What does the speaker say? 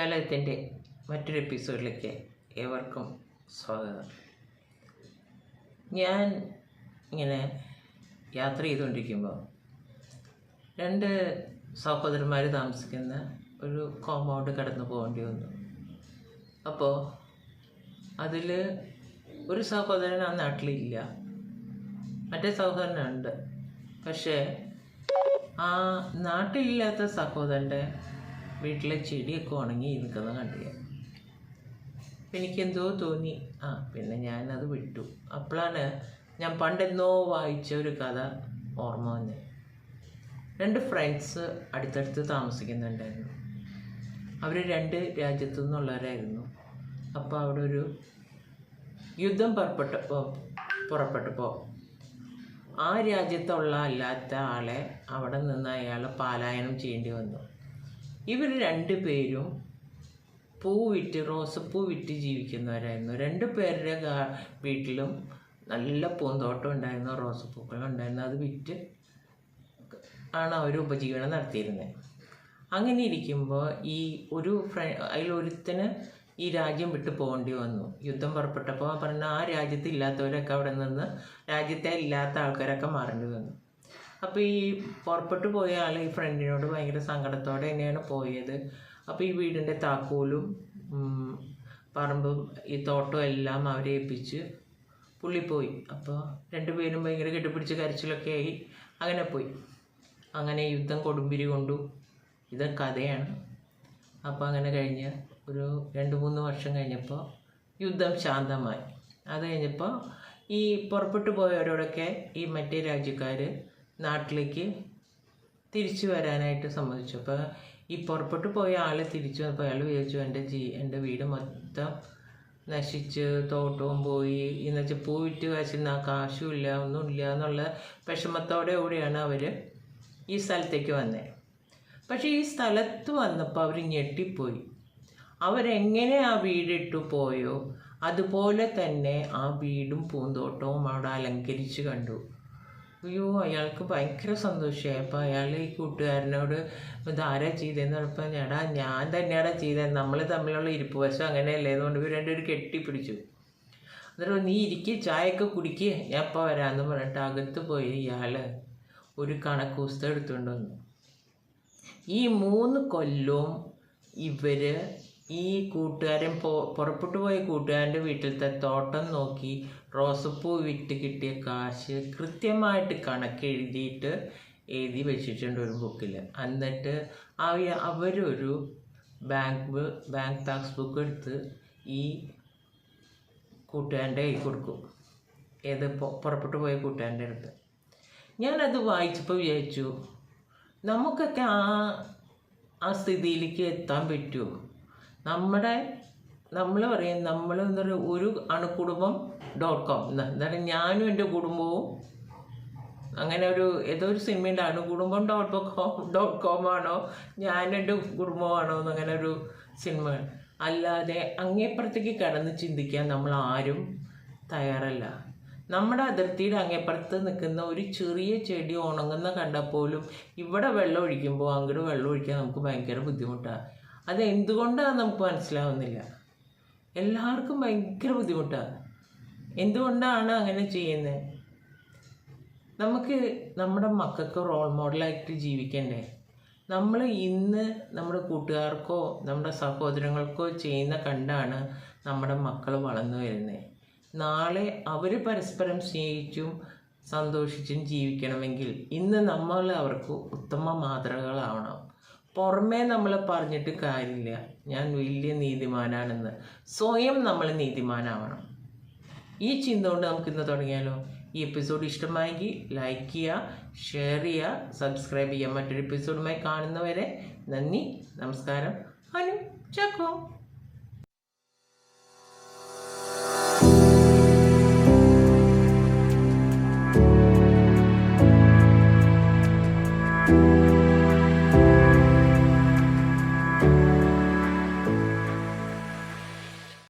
ജാലകത്തിന്റെ മറ്റൊരു എപ്പിസോഡിലേക്ക് ഏവർക്കും സ്വാഗതം. ഞാൻ ഇങ്ങനെ യാത്ര ചെയ്തുകൊണ്ടിരിക്കുമ്പോൾ രണ്ട് സഹോദരന്മാർ താമസിക്കുന്ന ഒരു കോമ്പൗണ്ട് കടന്നു പോകേണ്ടി വന്നു. അപ്പോൾ അതിൽ ഒരു സഹോദരൻ ആ നാട്ടിലില്ല. മറ്റേ സഹോദരനുണ്ട്. പക്ഷേ ആ നാട്ടിലില്ലാത്ത സഹോദരന്റെ വീട്ടിലെ ചെടിയൊക്കെ ഉണങ്ങി നിൽക്കുന്നത് അപ്പം എനിക്കെന്തോ തോന്നി. ആ പിന്നെ ഞാനത് വിട്ടു. അപ്പോഴാണ് ഞാൻ പണ്ടെന്നോ വായിച്ച ഒരു കഥ ഓർമ്മ വന്നത് രണ്ട് ഫ്രണ്ട്സ് അടുത്തടുത്ത് താമസിക്കുന്നുണ്ടായിരുന്നു. അവർ രണ്ട് രാജ്യത്തു നിന്നുള്ളവരായിരുന്നു. അപ്പോൾ അവിടെ ഒരു യുദ്ധം പുറപ്പെട്ടപ്പോൾ പുറപ്പെട്ടപ്പോൾ ആ രാജ്യത്തുള്ള അല്ലാത്ത ആളെ അവിടെ നിന്ന് അയാൾ പാലായനം ചെയ്യേണ്ടി വന്നു. ഇവർ രണ്ട് പേരും പൂ വിറ്റ് റോസപ്പൂ വിറ്റ് ജീവിക്കുന്നവരായിരുന്നു. രണ്ട് പേരുടെ വീട്ടിലും നല്ല പൂന്തോട്ടം ഉണ്ടായിരുന്നു റോസപ്പൂക്കൾ ഉണ്ടായിരുന്നു. അത് വിറ്റ് ആണ് അവർ ഉപജീവനം നടത്തിയിരുന്നത് അങ്ങനെ ഇരിക്കുമ്പോൾ ഈ ഒരു ഫ്ര അതിലൊരുത്തന് ഈ രാജ്യം വിട്ടു പോകേണ്ടി വന്നു. യുദ്ധം പുറപ്പെട്ടപ്പോൾ പറഞ്ഞ ആ രാജ്യത്ത് ഇല്ലാത്തവരൊക്കെ അവിടെ നിന്ന് രാജ്യത്തെ ഇല്ലാത്ത ആൾക്കാരൊക്കെ മാറേണ്ടി വന്നു. അപ്പോൾ ഈ പുറപ്പെട്ടു പോയ ആൾ ഈ ഫ്രണ്ടിനോട് ഭയങ്കര സങ്കടത്തോടെ തന്നെയാണ് പോയത്. അപ്പോൾ ഈ വീടിന്റെ താക്കോലും പറമ്പും ഈ തോട്ടവും എല്ലാം അവരെ ഏൽപ്പിച്ച് പുള്ളി പോയി. അപ്പോൾ രണ്ടുപേരും ഭയങ്കര കെട്ടിപ്പിടിച്ച് കരച്ചിലൊക്കെ ആയി അങ്ങനെ പോയി. അങ്ങനെ യുദ്ധം കൊടുമ്പിരി കൊണ്ടു. ഇത് കഥയാണ്. അപ്പോൾ അങ്ങനെ കഴിഞ്ഞ് ഒരു രണ്ട് മൂന്ന് വർഷം കഴിഞ്ഞപ്പോൾ യുദ്ധം ശാന്തമായി. അത് കഴിഞ്ഞപ്പോൾ ഈ പുറപ്പെട്ടു പോയവരോടൊക്കെ ഈ മറ്റേ രാജ്യക്കാർ നാട്ടിലേക്ക് തിരിച്ചു വരാനായിട്ട് സമ്മതിച്ചു. അപ്പോൾ ഈ പുറപ്പെട്ടു പോയ ആൾ തിരിച്ചു വന്നപ്പോൾ അയാൾ വിചാരിച്ചു എന്റെ ജീ എന്റെ വീട് മൊത്തം നശിച്ച് തോട്ടവും പോയി. എന്ന് വെച്ചാൽ പൂ വിറ്റ് കാശിന് കാശും ഇല്ല ഒന്നുമില്ല എന്നുള്ള വിഷമത്തോടെ കൂടിയാണ് അവർ ഈ സ്ഥലത്തേക്ക് വന്നത് പക്ഷേ ഈ സ്ഥലത്ത് വന്നപ്പോൾ അവർ ഞെട്ടിപ്പോയി. അവരെങ്ങനെ ആ വീടിട്ടു പോയോ? അതുപോലെ തന്നെ ആ വീടും പൂന്തോട്ടവും അവിടെ അലങ്കരിച്ച് കണ്ടു. അയ്യോ അയാൾക്ക് ഭയങ്കര സന്തോഷമായി. അപ്പോൾ അയാൾ ഈ കൂട്ടുകാരനോട് ഇതാരാ ചെയ്തതെന്ന് പറഞ്ഞപ്പോൾ ഞടാ ഞാൻ തന്നെയാടാ ചെയ്തത് നമ്മൾ തമ്മിലുള്ള ഇരിപ്പ് വശം അങ്ങനെയല്ലേ? അതുകൊണ്ട് ഇവർ രണ്ടുപേരും കെട്ടിപ്പിടിച്ചു. എന്നിട്ട് നീ ഇരിക്കുക ചായയൊക്കെ കുടിക്കുക ഞാൻ ഇപ്പോൾ വരാമെന്ന് പറഞ്ഞിട്ട് അകത്ത് പോയി ഇയാൾ ഒരു കണക്ക് പുസ്തകം എടുത്തുകൊണ്ട് വന്നു. ഈ മൂന്ന് കൊല്ലവും ഇവർ ഈ കൂട്ടുകാരൻ പോ പുറപ്പെട്ടു പോയ കൂട്ടുകാരന്റെ വീട്ടിലത്തെ തോട്ടം നോക്കി റോസപ്പൂ വിറ്റ് കിട്ടിയ കാശ് കൃത്യമായിട്ട് കണക്കെഴുതിയിട്ട് എഴുതി വെച്ചിട്ടുണ്ട് ഒരു ബുക്കിൽ. എന്നിട്ട് അവ അവരൊരു ബാങ്ക് ബാങ്ക് ടാക്സ് ബുക്ക് എടുത്ത് ഈ കൂട്ടുകാരന്റെ കൈ കൊടുക്കും. ഏത് പുറപ്പെട്ടു പോയ കൂട്ടുകാരന്റെ അടുത്ത്. ഞാനത് വായിച്ചപ്പോൾ വിചാരിച്ചു നമുക്കൊക്കെ ആ ആ സ്ഥിതിയിലേക്ക് എത്താൻ പറ്റുമോ? നമ്മുടെ നമ്മൾ പറയും നമ്മൾ എന്താ പറയുക ഒരു അണുകുടുംബം ഡോട്ട് കോം എന്താണ് ഞാനും എന്റെ കുടുംബവും അങ്ങനെ ഒരു ഏതോ ഒരു സിനിമയുടെ അണുകുടുംബം ഡോട്ട് കോം ഡോട്ട് കോം ആണോ ഞാനും എന്റെ കുടുംബമാണോ എന്നങ്ങനെ ഒരു സിനിമ. അല്ലാതെ അങ്ങേപ്പുറത്തേക്ക് കടന്ന് ചിന്തിക്കാൻ നമ്മൾ ആരും തയ്യാറല്ല. നമ്മുടെ അതിർത്തിയുടെ അങ്ങേപ്പുറത്ത് നിൽക്കുന്ന ഒരു ചെറിയ ചെടി ഉണങ്ങുന്ന കണ്ടപ്പോലും ഇവിടെ വെള്ളം ഒഴിക്കുമ്പോൾ അങ്ങോട്ട് വെള്ളം ഒഴിക്കാൻ നമുക്ക് ഭയങ്കര ബുദ്ധിമുട്ടാണ് അത് എന്തുകൊണ്ടാണ് നമുക്ക് മനസ്സിലാവുന്നില്ല. എല്ലാവർക്കും ഭയങ്കര ബുദ്ധിമുട്ടാണ്. എന്തുകൊണ്ടാണ് അങ്ങനെ ചെയ്യുന്നത് നമുക്ക് നമ്മുടെ മക്കൾക്ക് റോൾ മോഡലായിട്ട് ജീവിക്കണ്ടേ? നമ്മൾ ഇന്ന് നമ്മുടെ കൂട്ടുകാർക്കോ നമ്മുടെ സഹോദരങ്ങൾക്കോ ചെയ്യുന്ന കണ്ടാണ് നമ്മുടെ മക്കൾ വളർന്നു വരുന്നത് നാളെ അവർ പരസ്പരം സ്നേഹിച്ചും സന്തോഷിച്ചും ജീവിക്കണമെങ്കിൽ ഇന്ന് നമ്മൾ അവർക്ക് ഉത്തമ മാതൃകകളാവണം. പുറമേ നമ്മൾ പറഞ്ഞിട്ട് കാര്യമില്ല. ഞാൻ വലിയ നീതിമാനാണെന്ന്. സ്വയം നമ്മൾ നീതിമാനാവണം. ഈ ചിന്ത കൊണ്ട് നമുക്ക് ഇന്ന് തുടങ്ങിയാലോ? ഈ എപ്പിസോഡ് ഇഷ്ടമായെങ്കിൽ ലൈക്ക് ചെയ്യുക ഷെയർ ചെയ്യുക സബ്സ്ക്രൈബ് ചെയ്യുക. മറ്റൊരു എപ്പിസോഡുമായി കാണുന്നവരെ നന്ദി നമസ്കാരം. അനു ചക്കോ.